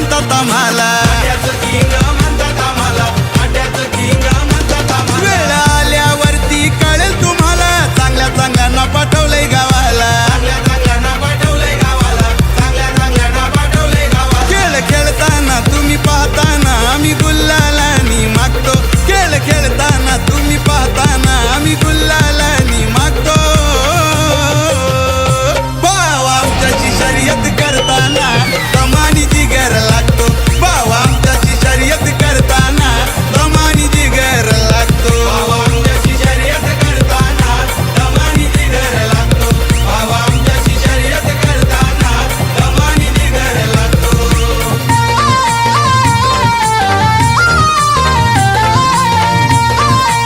म्हणतात आम्हाला.